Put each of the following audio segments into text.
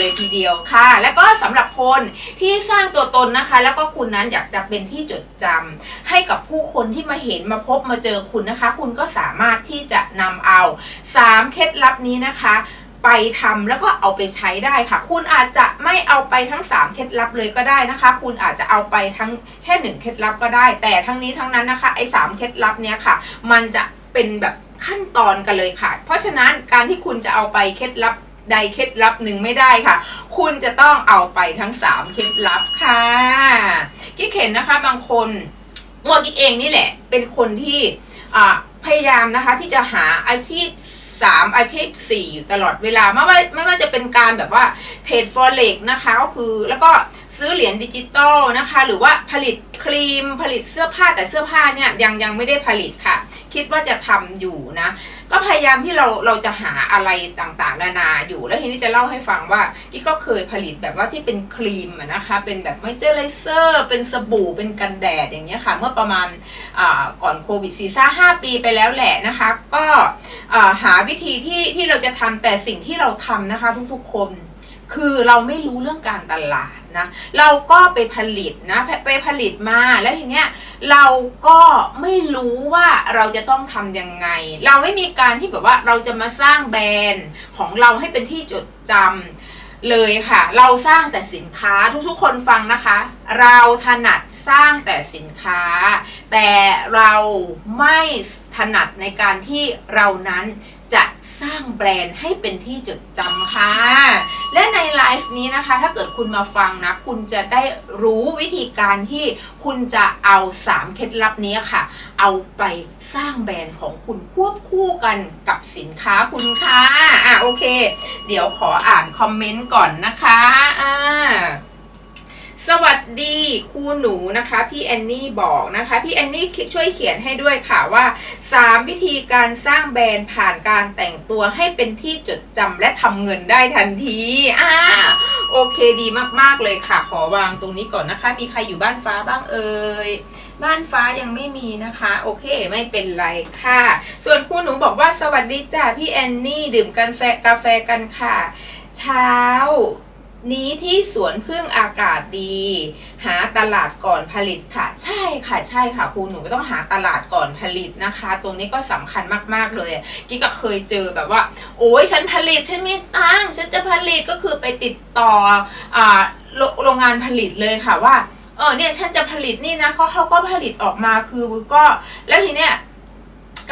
เลยทีเดียวค่ะ แล้วก็สำหรับคนที่สร้างตัวตนนะคะ แล้วก็คุณนั้นอยากจะเป็นที่จดจำให้กับผู้คนที่มาเห็นมาพบมาเจอคุณนะคะ คุณก็สามารถที่จะนำเอา 3 เคล็ดลับนี้นะคะไปทำแล้วก็เอาไปใช้ได้ค่ะ คุณอาจจะไม่เอาไปทั้ง 3 เคล็ดลับเลยก็ได้นะคะ คุณอาจจะเอาไปทั้งแค่1เคล็ดลับก็ได้ แต่ทั้งนี้ทั้งนั้นนะคะไอ้สามเคล็ดลับเนี้ยค่ะ มันจะเป็นแบบขั้นตอนกันเลยค่ะ เพราะฉะนั้นการที่คุณจะเอาไปเคล็ดลับ ใดเคล็ดลับหนึ่งไม่ได้ค่ะ คุณจะต้องเอาไปทั้ง3เคล็ดลับค่ะกิ๊กเห็นนะคะบางคนตัวกิ๊กเองนี่แหละ เป็นคนที่พยายามนะคะที่จะหาอาชีพ3อาชีพ4อยู่ตลอดเวลาไม่ว่าไม่ว่าจะเป็นการแบบว่าเทรดฟอเร็กนะคะก็คือแล้วก็ซื้อเหรียญดิจิตอลนะคะ หรือว่าผลิตครีมผลิตเสื้อผ้าแต่เสื้อผ้าเนี่ยยังยังไม่ได้ผลิตค่ะ คิดว่าจะทำอยู่นะ ก็พยายามที่เราเราจะหาอะไรต่างๆ นานาอยู่แล้วทีนี้จะเล่าให้ฟังว่ากิ๊กก็เคยผลิตแบบว่าที่เป็นครีมนะคะ เป็นแบบไม่เจอไรเซอร์เป็นสบู่เป็นกันแดดอย่างเงี้ยค่ะ เมื่อประมาณก่อนโควิดซีซ่าห้าปีไปแล้วแหละนะคะ ก็หาวิธีที่ที่เราจะทำแต่สิ่งที่เราทำนะคะทุกๆคน คือเราไม่รู้เรื่องการตลาดนะเราก็ไปผลิตนะไปไปผลิตมาแล้วทีเนี้ยเราก็ไม่รู้ว่าเราจะต้องทำยังไง เราไม่มีการที่แบบว่าเราจะมาสร้างแบรนด์ของเราให้เป็นที่จดจำเลยค่ะ เราสร้างแต่สินค้าทุกๆ คนฟังนะคะ เราถนัดสร้างแต่สินค้า แต่เราไม่ถนัดในการที่เรานั้น จะสร้างแบรนด์ให้เป็นที่จดจำค่ะ และในไลฟ์นี้นะคะ ถ้าเกิดคุณมาฟังนะ คุณจะได้รู้วิธีการที่คุณจะเอา 3 เคล็ดลับนี้ค่ะ เอาไปสร้างแบรนด์ของคุณควบคู่กันกับสินค้าคุณค่ะ อะโอเค เดี๋ยวขออ่านคอมเมนต์ก่อนนะคะ อ่า สวัสดีครูหนูนะคะพี่แอนนี่บอกนะคะพี่แอนนี่ช่วยเขียนให้ด้วยค่ะว่า 3 วิธีการสร้างแบรนด์ผ่านการแต่งตัวให้เป็นที่จดจำและทำเงินได้ทันทีอ่าโอเคดีมากๆเลยค่ะ ขอวางตรงนี้ก่อนนะคะ มีใครอยู่บ้านฟ้าบ้างเอ่ยบ้านฟ้ายังไม่มีนะคะ โอเคไม่เป็นไรค่ะ ส่วนครูหนูบอกว่าสวัสดีจ้าพี่แอนนี่ดื่มกันแฟกาแฟกันค่ะ เช้า นี้ที่สวนพึ่งอากาศดี หาตลาดก่อนผลิตค่ะ ใช่ค่ะใช่ค่ะครูหนูต้องหาตลาดก่อนผลิตนะคะ ตรงนี้ก็สำคัญมากๆเลยกิ๊กก็เคยเจอแบบว่า โอ้ยฉันผลิตฉันมีตังฉันจะผลิตก็คือไปติดต่ออโรโรงงานผลิตเลยค่ะว่าเออเนี่ยฉันจะผลิตนี่นะเขาเขาก็ผลิตออกมาคือก็แล้วทีเนี้ย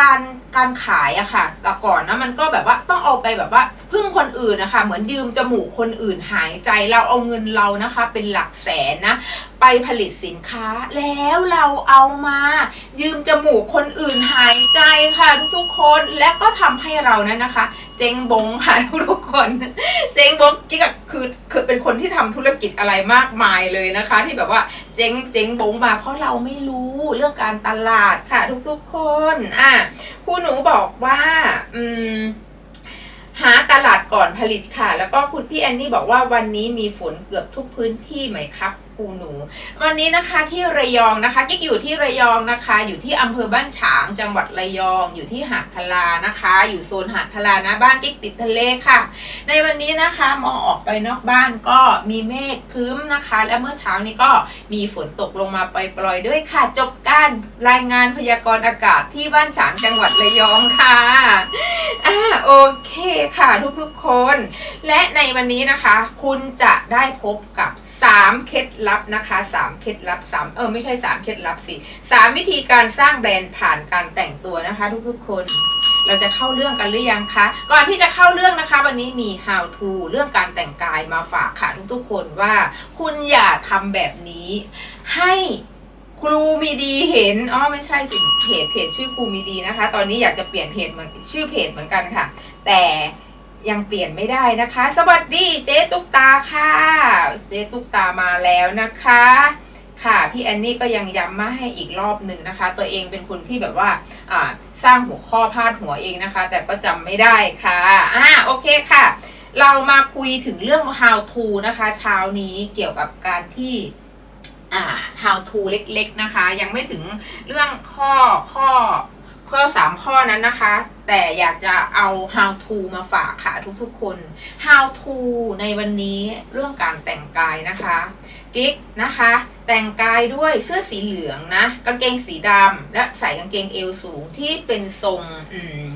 การการขายอะค่ะแต่ก่อนนะมันก็แบบว่าต้องเอาไปแบบว่าพึ่งคนอื่นนะคะ เหมือนยืมจมูกคนอื่นหายใจเราเอาเงินเรานะคะ เป็นหลักแสนนะไปผลิตสินค้า แล้วเราเอามา ยืมจมูกคนอื่นหายใจค่ะทุกๆคนและก็ทำให้เรานั้นนะคะ เจ๊งบงค่ะทุกๆคน เจ๊งบงกิ๊กคือคือเป็นคนที่ทำธุรกิจอะไรมากมายเลยนะคะ ที่แบบว่าเจ๊งเจ๊งบงมาเพราะเราไม่รู้เรื่องการตลาดค่ะทุกๆคนอะครูหนูบอกว่า อืมหาตลาดก่อนผลิตค่ะ แล้วก็คุณพี่แอนนี่บอกว่าวันนี้มีฝนเกือบทุกพื้นที่ไหมครับ ครูหนู วันนี้นะคะที่ระยองนะคะกิ๊กอยู่ที่ระยองนะคะ อยู่ที่อำเภอบ้านฉางจังหวัดระยอง อยู่ที่หาดพลานะคะ อยู่โซนหาดพลานะบ้านกิ๊กติดทะเลค่ะ ในวันนี้นะคะมองออกไปนอกบ้านก็มีเมฆครึ้มนะคะ และเมื่อเช้านี้ก็มีฝนตกลงมาปล่อยๆด้วยค่ะ จบการรายงานพยากรณ์อากาศที่บ้านฉางจังหวัดระยองค่ะอ่าโอเคค่ะทุกๆคน และในวันนี้นะคะ คุณจะได้พบกับ 3 เคล็ดลับนะคะ3เคล็ดลับ3เออไม่ใช่3เคล็ดลับสิ3วิธีการสร้างแบรนด์ผ่านการแต่งตัวนะคะ ทุกๆคนเราจะเข้าเรื่องกันหรือยังคะ ก่อนที่จะเข้าเรื่องนะคะ วันนี้มี how to เรื่องการแต่งกายมาฝากค่ะทุกๆคนว่า คุณอย่าทำแบบนี้ ให้ครูมีดีเห็นอ๋อไม่ใช่สิเพจเพจชื่อครูมีดีนะคะ ตอนนี้อยากจะเปลี่ยนเพจเหมือนชื่อเพจเหมือนกันค่ะ แต่ ยังเปลี่ยนไม่ได้นะคะ สวัสดีเจ๊ตุ๊กตาค่ะ เจ๊ตุ๊กตามาแล้วนะคะ ค่ะพี่แอนนี่ก็ยังย้ำมาให้อีกรอบหนึ่งนะคะ ตัวเองเป็นคนที่แบบว่าสร้างหัวข้อพาดหัวเองนะคะ แต่ก็จำไม่ได้ค่ะอ่าโอเคค่ะ เรามาคุยถึงเรื่อง how to นะคะ เช้านี้เกี่ยวกับการที่อ่า how to เล็กๆนะคะ ยังไม่ถึงเรื่องข้อข้อ ข้อสามข้อนั้นนะคะ แต่อยากจะเอา how to มาฝากค่ะทุกๆคน how to ในวันนี้เรื่องการแต่งกายนะคะกิ๊กนะคะ แต่งกายด้วยเสื้อสีเหลืองนะกางเกงสีดำและใส่กางเกงเอวสูงที่เป็นทรงอืม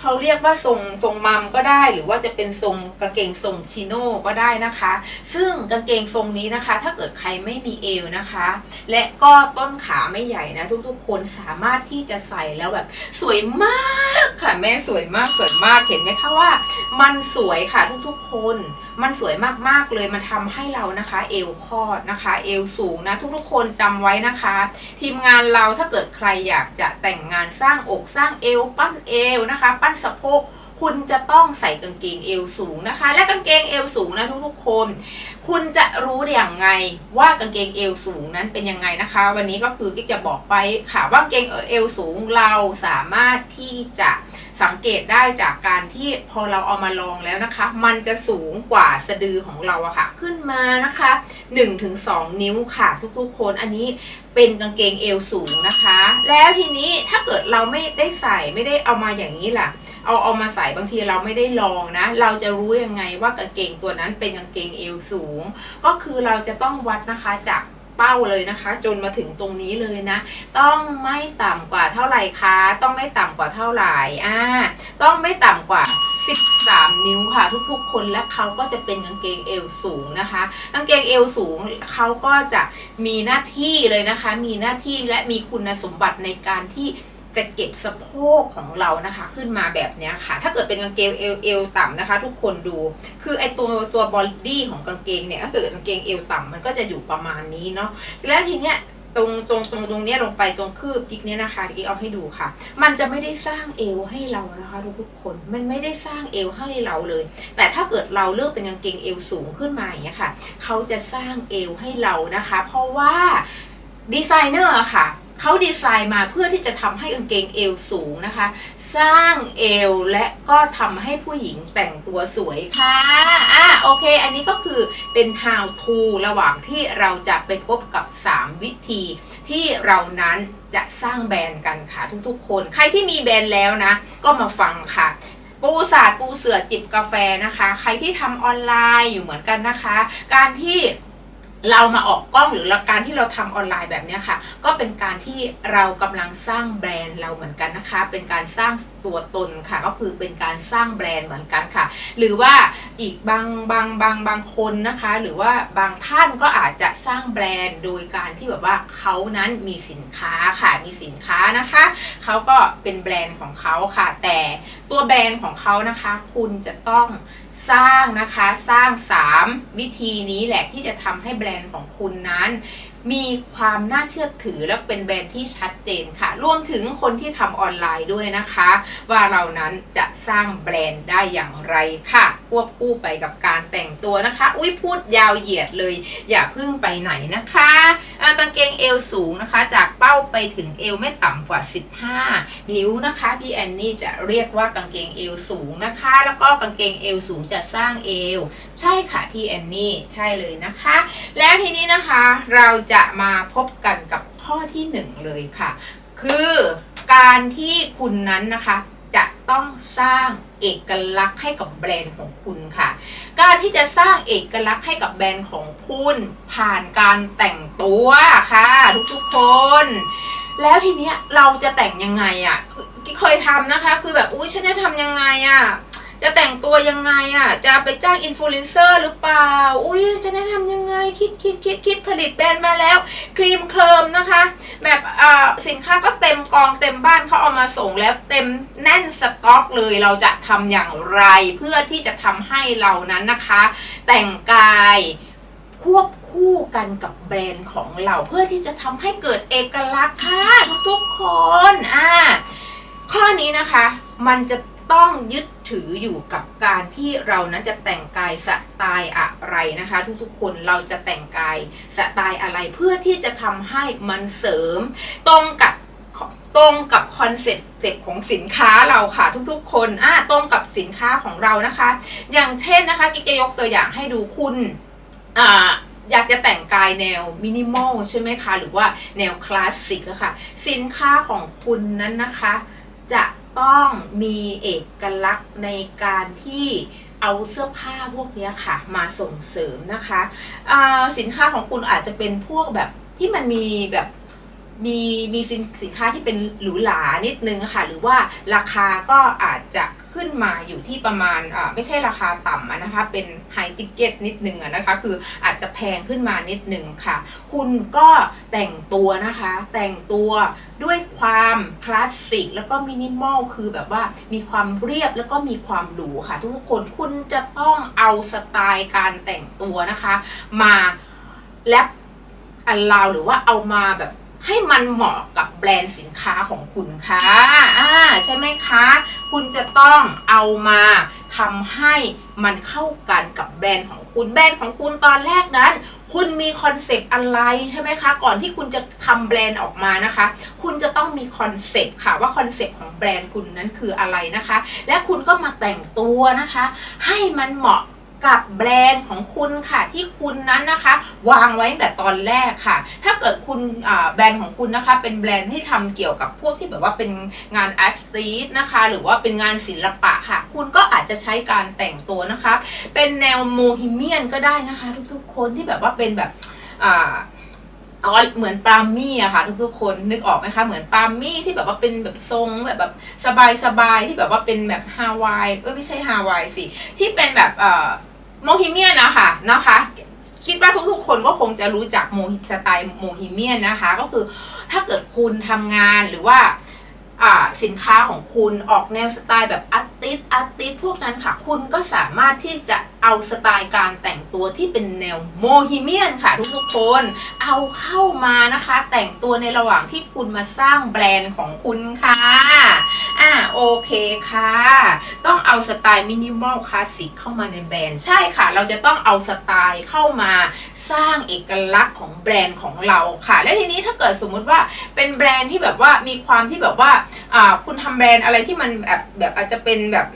เขาเรียกว่าทรงทรงมัมก็ได้ หรือว่าจะเป็นทรงกางเกงทรงชิโน่ก็ได้นะคะ ซึ่งกางเกงทรงนี้นะคะ ถ้าเกิดใครไม่มีเอวนะคะ และก็ต้นขาไม่ใหญ่นะ ทุกๆ คนสามารถที่จะใส่แล้วแบบ สวยมากค่ะแม่สวยมากสวยมากเห็นไหมคะว่า มันสวยค่ะทุกๆคน มันสวยมากๆเลยมันทำให้เรานะคะ เอวคอดนะคะ เอวสูงนะทุกๆคนจำไว้นะคะ ทีมงานเราถ้าเกิดใครอยากจะแต่งงานสร้างอกสร้างเอว ปั้นเอวนะคะ ปั้นสะโพกคุณจะต้องใส่กางเกงเอวสูงนะคะ และกางเกงเอวสูงนะทุกๆคน คุณจะรู้ได้อย่างไงว่ากางเกงเอวสูงนั้นเป็นยังไงนะคะ วันนี้ก็คือกิ๊กจะบอกไปค่ะว่ากางเกงเอวสูงเราสามารถที่จะ สังเกตได้จากการที่พอเราเอามาลองแล้วนะคะ มันจะสูงกว่าสะดือของเราอะค่ะ ขึ้นมานะคะ 1-2 นิ้วค่ะ ทุกๆคนอันนี้เป็นกางเกงเอวสูงนะคะ แล้วทีนี้ถ้าเกิดเราไม่ได้ใส่ไม่ได้เอามาอย่างนี้ล่ะ เอาเอามาใส่บางทีเราไม่ได้ลองนะ เราจะรู้ยังไงว่ากางเกงตัวนั้นเป็นกางเกงเอวสูง ก็คือเราจะต้องวัดนะคะจาก เป้าเลยนะคะ จนมาถึงตรงนี้เลยนะ ต้องไม่ต่ำกว่าเท่าไหร่คะ ต้องไม่ต่ำกว่าเท่าไหร่อ่าต้องไม่ต่ำกว่า 13 นิ้วค่ะ ทุกๆ คนและเขาก็จะเป็นกางเกงเอวสูงนะคะกางเกงเอวสูงเขาก็จะมีหน้าที่เลยนะคะ มีหน้าที่และมีคุณสมบัติในการที่ จะเก็บสะโพกของเรานะคะ ขึ้นมาแบบนี้ค่ะ ถ้าเกิดเป็นกางเกงเอวเอวต่ำนะคะ ทุกคนดู คือไอตัวตัวบอดี้ของกางเกงเนี่ยก็คือกางเกงเอวต่ำมันก็จะอยู่ประมาณนี้เนาะแล้วทีเนี้ยตรงตรงตรงตรงเนี้ยลงไปตรงคืบกิ๊กเนี้ยนะคะกิ๊กเอาให้ดูค่ะ มันจะไม่ได้สร้างเอวให้เรานะคะทุกคนมันไม่ได้สร้างเอวให้เราเลย แต่ถ้าเกิดเราเลือกเป็นกางเกงเอวสูงขึ้นมาอย่างเงี้ยค่ะ เขาจะสร้างเอวให้เรานะคะ เพราะว่าดีไซเนอร์ค่ะ เขาดีไซน์มาเพื่อที่จะทำให้กางเกงเอวสูงนะคะ สร้างเอวและก็ทำให้ผู้หญิงแต่งตัวสวยค่ะอะโอเค อันนี้ก็คือเป็น how to ระหว่างที่เราจะไปพบกับ 3 วิธี ที่เรานั้นจะสร้างแบรนด์กันค่ะทุกๆ คน ใครที่มีแบรนด์แล้วนะ ก็มาฟังค่ะปูศาสตร์ปูเสือจิบกาแฟนะคะ ใครที่ทำออนไลน์อยู่เหมือนกันนะคะ การที่ เรามาออกกล้องหรือการที่เราทำออนไลน์แบบนี้ค่ะ ก็เป็นการที่เรากำลังสร้างแบรนด์เราเหมือนกันนะคะ เป็นการสร้างตัวตนค่ะ ก็คือเป็นการสร้างแบรนด์เหมือนกันค่ะ หรือว่าอีกบางบางบางบางคนนะคะ หรือว่าบางท่านก็อาจจะสร้างแบรนด์โดยการที่แบบว่าเขานั้นมีสินค้าค่ะ มีสินค้านะคะเขาก็เป็นแบรนด์ของเขาค่ะ แต่ตัวแบรนด์ของเขานะคะ คุณจะต้อง สร้างนะคะสร้าง 3 วิธีนี้แหละที่จะทำให้แบรนด์ของคุณนั้น มีความน่าเชื่อถือและเป็นแบรนด์ที่ชัดเจนค่ะ รวมถึงคนที่ทำออนไลน์ด้วยนะคะ ว่าเรานั้นจะสร้างแบรนด์ได้อย่างไรค่ะ ควบคู่ไปกับการแต่งตัวนะคะ อุ้ยพูดยาวเหยียดเลย อย่าเพิ่งไปไหนนะคะ กางเกงเอวสูงนะคะ จากเป้าไปถึงเอวไม่ต่ำกว่า 15 นิ้วนะคะพี่แอนนี่จะเรียกว่ากางเกงเอวสูงนะคะ แล้วก็กางเกงเอวสูงจะสร้างเอว ใช่ค่ะพี่แอนนี่ใช่เลยนะคะ แล้วทีนี้นะคะเราจะมาพบกันกับข้อที่หนึ่งเลยค่ะ คือการที่คุณนั้นนะคะ ต้องสร้างเอกลักษณ์ให้กับแบรนด์ของคุณค่ะ การที่จะสร้างเอกลักษณ์ให้กับแบรนด์ของคุณผ่านการแต่งตัวค่ะทุกๆคน แล้วทีเนี้ยเราจะแต่งยังไงอะ่ะคือเคยทำนะคะ คือแบบอุ้ยฉันจะทำยังไงอะ่ะ จะแต่งตัวยังไงอะ่ะ จะไปจ้างอินฟลูเอนเซอร์หรือเปล่า อุ้ยจะแนะนำยังไง คิดคิดคิดคิดผลิตแบรนด์มาแล้ว ครีมเคลิมนะคะ แบบอ่าสินค้าก็เต็มกองเต็มบ้านเขาเอามาส่งแล้วเต็มแน่นสต็อกเลยเราจะทำอย่างไร เพื่อที่จะทำให้เรานั้นนะคะ แต่งกายควบคู่กันกับแบรนด์ของเราเพื่อที่จะทำให้เกิดเอกลักษณ์ค่ะทุกๆคนอ่าข้อนี้นะคะมันจะ ต้องยึดถืออยู่กับการที่เรานั้นจะแต่งกายสไตล์อะไรนะคะ ทุกๆคนเราจะแต่งกายสไตล์อะไรเพื่อที่จะทำให้มันเสริมตรงกับตรงกับคอนเซ็ปต์ของสินค้าเราค่ะทุกๆ คนอ่าตรงกับสินค้าของเรานะคะ อย่างเช่นนะคะกิ๊กจะยกตัวอย่างให้ดูคุณอ่าอยากจะแต่งกายแนวมินิมอลใช่ไหมคะ หรือว่าแนวคลาสสิกอะค่ะ สินค้าของคุณนั้นนะคะ จะ ต้องมีเอกลักษณ์ในการที่เอาเสื้อผ้าพวกนี้ค่ะมาส่งเสริมนะคะสินค้าของคุณอาจจะเป็นพวกแบบที่มันมีแบบ มีมีสินสินค้าที่เป็นหรูหรานิดนึงค่ะ หรือว่าราคาก็อาจจะขึ้นมาอยู่ที่ประมาณอ่าไม่ใช่ราคาต่ำนะคะ เป็นไฮจิเก็ตนิดนึงอะนะคะ คืออาจจะแพงขึ้นมานิดนึงค่ะ คุณก็แต่งตัวนะคะ แต่งตัวด้วยความคลาสสิกแล้วก็มินิมอลคือแบบว่ามีความเรียบแล้วก็มีความหรูค่ะ ทุกคนคุณจะต้องเอาสไตล์การแต่งตัวนะคะ มาแลปอันลาวหรือว่าเอามาแบบ ให้มันเหมาะกับแบรนด์สินค้าของคุณค่ะอ่าใช่ไหมคะ คุณจะต้องเอามาทำให้มันเข้ากันกับแบรนด์ของคุณแบรนด์ของคุณตอนแรกนั้น คุณมีคอนเซปต์อะไรใช่ไหมคะ ก่อนที่คุณจะทำแบรนด์ออกมานะคะ คุณจะต้องมีคอนเซปต์ค่ะว่าคอนเซปต์ของแบรนด์คุณนั้นคืออะไรนะคะ และคุณก็มาแต่งตัวนะคะ ให้มันเหมาะ กับแบรนด์ของคุณค่ะที่คุณนั้นนะคะ วางไว้ตั้งแต่ตอนแรกค่ะ ถ้าเกิดคุณแบรนด์ของคุณนะคะ เป็นแบรนด์ที่ทำเกี่ยวกับพวกที่แบบว่าเป็นงานอาร์ติสนะคะ หรือว่าเป็นงานศิลปะค่ะ คุณก็อาจจะใช้การแต่งตัวนะคะ เป็นแนวโมฮิเมียนก็ได้นะคะ ทุกๆคนที่แบบว่าเป็นแบบอ่า อ๋อเหมือนปาล์มมี่อะค่ะ ทุกๆคนนึกออกไหมคะเหมือนปาล์มมี่ที่แบบว่าเป็นแบบทรงแบบแบบสบายๆที่แบบว่าเป็นแบบฮาวายเออไม่ใช่ฮาวายสิที่เป็นแบบเอ่อโมฮิเมียนนะคะนะคะคิดว่าทุกๆคนก็คงจะรู้จักโมฮิสไตล์โมฮิเมียนนะคะ ก็คือถ้าเกิดคุณทำงานหรือว่าอ่า สินค้าของคุณออกแนวสไตล์แบบอาร์ติสอาร์ติสพวกนั้นค่ะ คุณก็สามารถที่จะเอาสไตล์การแต่งตัวที่เป็นแนวโมฮิเมียนค่ะทุกๆคนเอาเข้ามานะคะ แต่งตัวในระหว่างที่คุณมาสร้างแบรนด์ของคุณค่ะอ่าโอเคค่ะ ต้องเอาสไตล์มินิมอลคลาสสิกเข้ามาในแบรนด์ใช่ค่ะ เราจะต้องเอาสไตล์เข้ามา สร้างเอกลักษณ์ของแบรนด์ของเราค่ะ และทีนี้ถ้าเกิดสมมุติว่าเป็นแบรนด์ที่แบบว่ามีความที่แบบว่าคุณทำแบรนด์อะไรที่มันแบบแบบอาจจะเป็นแบบ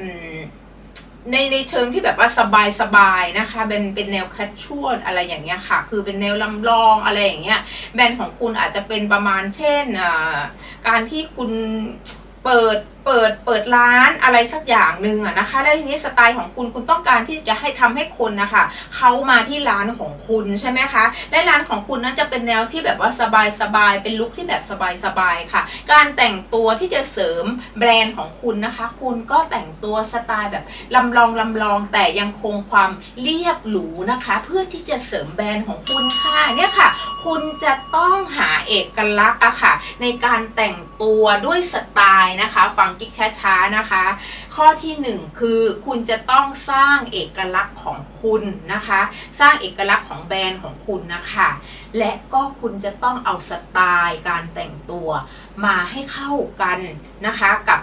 ในในเชิงที่แบบว่าสบายสบายๆนะคะ เป็นเป็นแนวแคชชวลอะไรอย่างเงี้ยค่ะ คือเป็นแนวลำลองอะไรอย่างเงี้ยแบรนด์ของคุณอาจจะเป็นประมาณเช่นการที่คุณเปิดเปิดเปิดร้านอะไรสักอย่างหนึ่งอะนะคะ แล้วทีนี้สไตล์ของคุณคุณต้องการที่จะให้ทำให้คนนะคะเขามาที่ร้านของคุณใช่ไหมคะ และร้านของคุณนั้นจะเป็นแนวที่แบบว่าสบายสบายเป็นลุคที่แบบสบายสบายค่ะ การแต่งตัวที่จะเสริมแบรนด์ของคุณนะคะ คุณก็แต่งตัวสไตล์แบบลำลองลำลองแต่ยังคงความเรียบหรูนะคะ เพื่อที่จะเสริมแบรนด์ของคุณค่ะเนี่ยค่ะ คุณจะต้องหาเอกลักษณ์อะค่ะ ในการแต่งตัวด้วยสไตล์นะคะฟังกิ๊กช้าๆนะคะ ข้อที่หนึ่งคือคุณจะต้องสร้างเอกลักษณ์ของคุณนะคะ สร้างเอกลักษณ์ของแบรนด์ของคุณนะคะ และก็คุณจะต้องเอาสไตล์การแต่งตัว มาให้เข้ากันนะคะกับ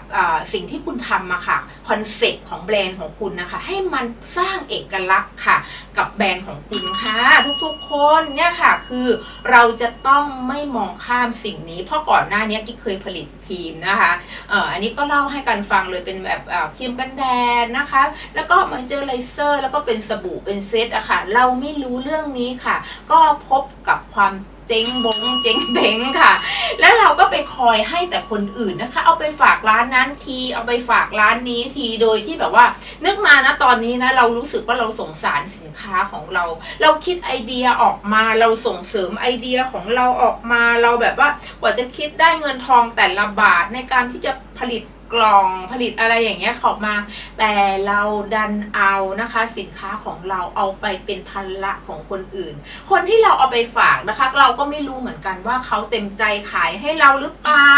สิ่งที่คุณทำมาค่ะคอนเซ็ปต์ของแบรนด์ของคุณนะคะ ให้มันสร้างเอกลักษณ์ค่ะ กับแบรนด์ของคุณค่ะทุกๆคนเนี่ยค่ะคือเราจะต้องไม่มองข้ามสิ่งนี้ เพราะก่อนหน้านี้ที่เคยผลิตครีมนะคะอ,อันนี้ก็เล่าให้กันฟังเลยเป็นแบบครีมกันแดดนะคะ แล้วก็มาเจอไรเซอร์ แล้วก็เป็นสบู่เป็นเซตอะค่ะ เราไม่รู้เรื่องนี้ค่ะ ก็พบกับความ เจ๊งบงเจ๊งเบงค่ะ แล้วเราก็ไปคอยให้แต่คนอื่นนะคะ เอาไปฝากร้านนั้นทีเอาไปฝากร้านนี้ทีโดยที่แบบว่า นึกมานะตอนนี้นะเรารู้สึกว่าเราสงสารสินค้าของเรา เราคิดไอเดียออกมาเราส่งเสริมไอเดียของเราออกมาเราแบบว่ากว่าจะคิดได้เงินทองแต่ละบาทในการที่จะผลิต กล่องผลิตอะไรอย่างเงี้ยออกมา แต่เราดันเอานะคะสินค้าของเราเอาไปเป็นพันละของคนอื่น คนที่เราเอาไปฝากนะคะ เราก็ไม่รู้เหมือนกันว่าเขาเต็มใจขายให้เราหรือเปล่า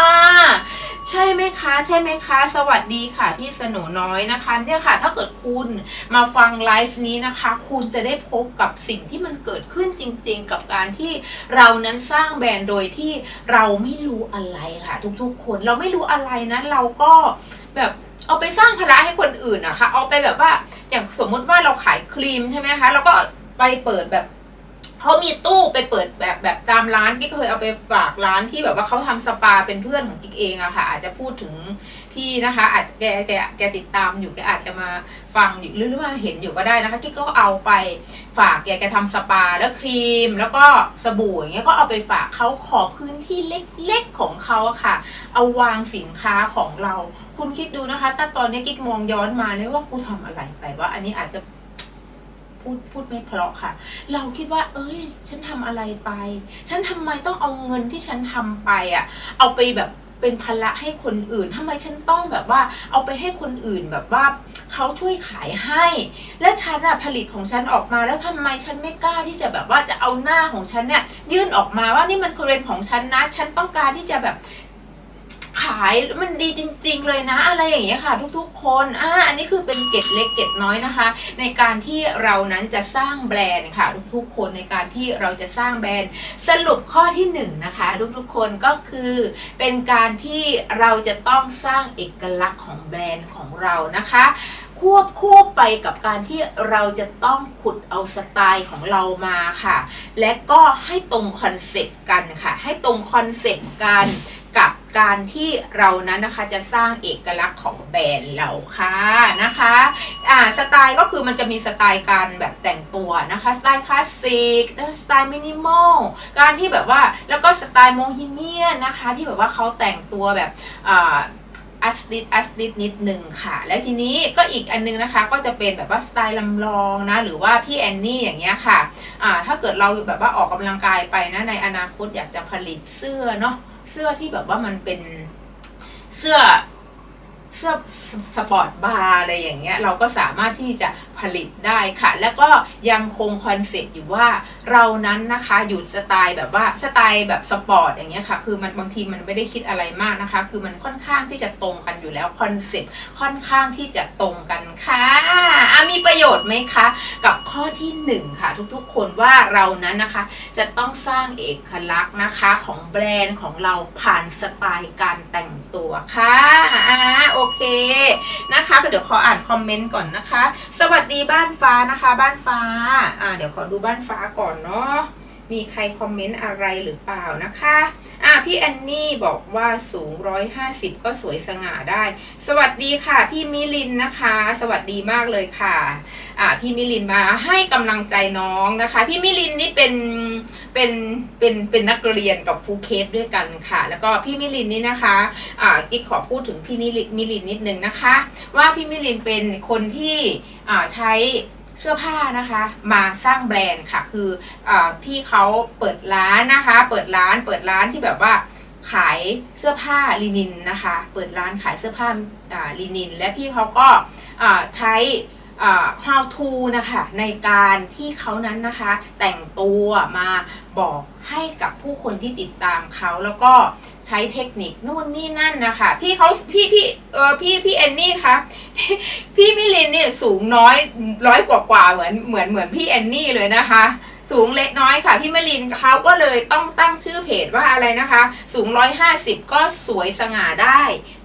อ่า ใช่ไหมคะ ใช่ไหมคะ สวัสดีค่ะพี่สนุน้อยนะคะ เนี่ยค่ะ ถ้าเกิดคุณมาฟังไลฟ์นี้นะคะ คุณจะได้พบกับสิ่งที่มันเกิดขึ้นจริง ๆ กับการที่เรานั้นสร้างแบรนด์โดยที่เราไม่รู้อะไรค่ะ ทุกๆ คนเราไม่รู้อะไรนะเราก็แบบเอาไปสร้างภาระให้คนอื่นอะค่ะเอาไปแบบว่าอย่างสมมุติว่าเราขายครีมใช่ไหมคะเราก็ไปเปิดแบบเขามีตู้ไปเปิดแบบแบบ ตามร้านกิ๊กเคยเอาไปฝากร้านที่แบบว่าเขาทำสปาเป็นเพื่อนของกิ๊กเองอะค่ะ อาจจะพูดถึงพี่นะคะ อาจจะแกแกแกติดตามอยู่แกอาจจะมาฟังอยู่หรือว่าเห็นอยู่ก็ได้นะคะกิ๊กก็เอาไปฝากแกแกทำสปาแล้วครีม แล้วก็สบู่อย่างเงี้ยก็เอาไปฝากเขาขอพื้นที่เล็กๆของเขาอะค่ะ เอาวางสินค้าของเรา คุณคิดดูนะคะถ้าตอนนี้กิ๊กมองย้อนมาเนี่ยว่ากูทำอะไรไปว่าอันนี้อาจจะ พูดพูดไม่เพราะค่ะ เราคิดว่า เอ้ย ฉันทำอะไรไป ฉันทำไมต้องเอาเงินที่ฉันทำไปอะเอาไปแบบเป็นภาระให้คนอื่นทำไมฉันต้องแบบว่า เอาไปให้คนอื่นแบบว่าเขาช่วยขายให้ และฉันอะผลิตของฉันออกมาแล้วทำไมฉันไม่กล้าที่จะแบบว่าจะเอาหน้าของฉันเนี่ยยื่นออกมาว่านี่มันเป็นของฉันนะ ฉันต้องการที่จะแบบ ขายมันดีจริง ๆ เลยนะ อะไรอย่างเงี้ยค่ะ ทุกๆ คนอ่าอันนี้คือเป็นเกร็ดเล็กเกร็ดน้อยนะคะ ในการที่เรานั้นจะสร้างแบรนด์ค่ะ ทุกๆ คนในการที่เราจะสร้างแบรนด์สรุปข้อที่หนึ่งนะคะ ทุกๆ คนก็คือเป็นการที่เราจะต้องสร้างเอกลักษณ์ของแบรนด์ของเรานะคะควบคู่ไปกับการที่เราจะต้องขุดเอาสไตล์ของเรามาค่ะ และก็ให้ตรงคอนเซปต์กันค่ะ ให้ตรงคอนเซปต์กัน การที่เรานั้นนะคะจะสร้างเอกลักษณ์ของแบรนด์เราค่ะนะคะอ่าสไตล์ก็คือมันจะมีสไตล์การแบบแต่งตัวนะคะสไตล์คลาสสิกสไตล์มินิมอลการที่แบบว่าแล้วก็สไตล์โมฮิเมียนนะคะ ที่แบบว่าเขาแต่งตัวแบบอ่าอัสติดอัสติดนิดหนึ่งค่ะ แล้วทีนี้ก็อีกอันนึงนะคะ ก็จะเป็นแบบว่าสไตล์ลำลองนะ หรือว่าพี่แอนนี่อย่างเงี้ยค่ะอ่าถ้าเกิดเราแบบว่าออกกำลังกายไปนะในอนาคตอยากจะผลิตเสื้อเนาะ เสื้อที่แบบว่ามันเป็นเสื้อเสื้อสปอร์ตบาร์อะไรอย่างเงี้ย เราก็สามารถที่จะ ผลิตได้ค่ะ แล้วก็ยังคงคอนเซ็ปต์อยู่ว่าเรานั้นนะคะอยู่สไตล์แบบว่าสไตล์แบบสปอร์ตอย่างเงี้ยค่ะ คือมันบางทีมันไม่ได้คิดอะไรมากนะคะ คือมันค่อนข้างที่จะตรงกันอยู่แล้วคอนเซ็ปต์ค่อนข้างที่จะตรงกันค่ะอะมีประโยชน์ไหมคะ กับข้อที่หนึ่งค่ะ ทุกๆ คนว่าเรานั้นนะคะ จะต้องสร้างเอกลักษณ์นะคะของแบรนด์ของเราผ่านสไตล์การแต่งตัวค่ะอ่าโอเคนะคะเดี๋ยวขออ่านคอมเมนต์ก่อนนะคะ สวัสดีบ้านฟ้านะคะ บ้านฟ้า อ่า เดี๋ยวขอดูบ้านฟ้าก่อนเนาะมีใครคอมเมนต์อะไรหรือเปล่านะคะอะ พี่แอนนี่บอกว่าสูง 150 ก็สวยสง่าได้ สวัสดีค่ะ พี่มิลินนะคะ สวัสดีมากเลยค่ะอ่าพี่มิลินมาให้กำลังใจน้องนะคะ พี่มิลินนี่เป็นเป็นเป็นเป็นนักเรียนกับภูเคสด้วยกันค่ะ แล้วก็พี่มิลินนี่นะคะอ่ากิ๊กขอพูดถึงพี่นิลิมิลินนิดนึงนะคะ ว่าพี่มิลินเป็นคนที่อ่าใช้ เสื้อผ้านะคะมาสร้างแบรนด์ค่ะ คืออพี่เขาเปิดร้านนะคะ เปิดร้านเปิดร้านที่แบบว่าขายเสื้อผ้าลินินนะคะ เปิดร้านขายเสื้อผ้าลินิน และพี่เขาก็ใช้อ่า how to นะคะในการที่เขานั้นนะคะ แต่งตัวมาบอกให้กับผู้คนที่ติดตามเขาแล้วก็ ใช้เทคนิคนู่นนี่นั่นนะคะพี่เขาพี่พี่เออพี่พี่แอนนี่คะพี่พี่มิลินเนี่ยสูงน้อยร้อยกว่ากว่าเหมือนเหมือนเหมือนพี่แอนนี่เลยนะคะสูงเล็กน้อยค่ะพี่มลินเขาก็เลยต้องตั้งชื่อเพจว่าอะไรนะคะ สูง 150 ก็สวยสง่าได้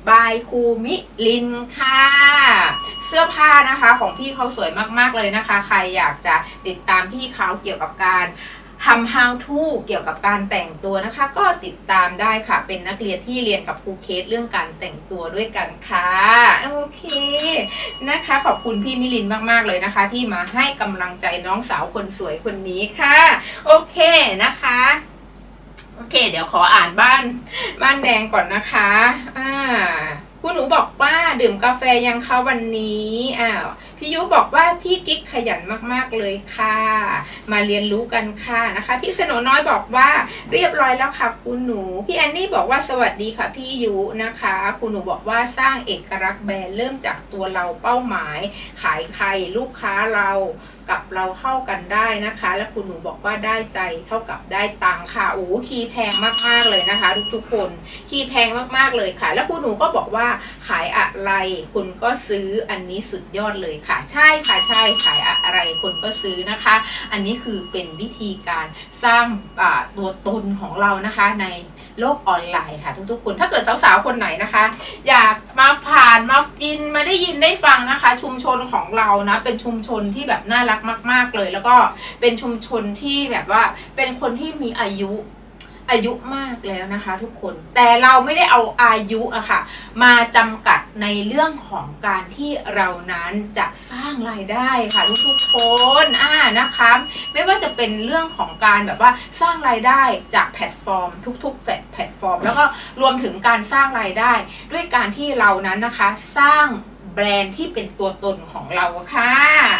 บายคูมิลินค่ะ เสื้อผ้านะคะของพี่เขาสวยมากๆเลยนะคะ ใครอยากจะติดตามพี่เขาเกี่ยวกับการ ทำ how to เกี่ยวกับการแต่งตัวนะคะ ก็ติดตามได้ค่ะ เป็นนักเรียนที่เรียนกับครูเคสเรื่องการแต่งตัวด้วยกันค่ะ โอเคนะคะ ขอบคุณพี่มิลินมากๆเลยนะคะ ที่มาให้กำลังใจน้องสาวคนสวยคนนี้ค่ะ โอเคนะคะโอเค เดี๋ยวขออ่านบ้าน บ้านแดงก่อนนะคะ อ่า คุณหนูบอกว่าดื่มกาแฟยังคะวันนี้ อ้าว พี่ยุบอกว่าพี่กิ๊กขยันมากๆเลยค่ะ มาเรียนรู้กันค่ะนะคะ พี่สโนน้อยบอกว่าเรียบร้อยแล้วค่ะคุณหนู พี่แอนนี่บอกว่าสวัสดีค่ะพี่ยุนะคะ คุณหนูบอกว่าสร้างเอกลักษณ์แบรนด์เริ่มจากตัวเราเป้าหมาย ขายใครลูกค้าเรากับเราเข้ากันได้นะคะ และคุณหนูบอกว่าได้ใจเท่ากับได้ตังค่ะโอ้คีย์แพงมากๆเลยนะคะ ทุกๆคนคีย์แพงมากๆเลยค่ะ แล้วคุณหนูก็บอกว่าขายอะไรคุณก็ซื้ออันนี้สุดยอดเลยค่ะ ใช่ค่ะใช่ขายอะไรคนก็ซื้อนะคะ อันนี้คือเป็นวิธีการสร้างตัวตนของเรานะคะใน โลกออนไลน์ค่ะทุกๆคน ถ้าเกิดสาวๆคนไหนนะคะ อยากมาผ่านมายินมาได้ยินได้ฟังนะคะ ชุมชนของเรานะเป็นชุมชนที่แบบน่ารักมาก ๆเลย แล้วก็เป็นชุมชนที่แบบว่าเป็นคนที่มีอายุ อายุมากแล้วนะคะทุกคน แต่เราไม่ได้เอาอายุอะค่ะ มาจำกัดในเรื่องของการที่เรานั้นจะสร้างรายได้ค่ะทุกๆคนอ่านะคะ ไม่ว่าจะเป็นเรื่องของการแบบว่าสร้างรายได้จากแพลตฟอร์ม ทุกๆแพลตฟอร์ม แล้วก็รวมถึงการสร้างรายได้ ด้วยการที่เรานั้นนะคะสร้าง แบรนด์ที่เป็นตัวตนของเราค่ะ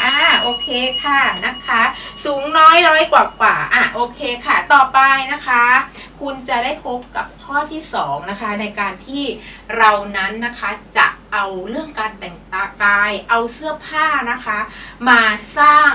อ่า โอเคค่ะนะคะ สูงน้อยร้อยกว่ากว่า อะ โอเคค่ะ ต่อไปนะคะ คุณจะได้พบกับข้อที่สองนะคะในการที่เรานั้นนะคะจะเอาเรื่องการแต่งตากาย เอาเสื้อผ้านะคะ มาสร้าง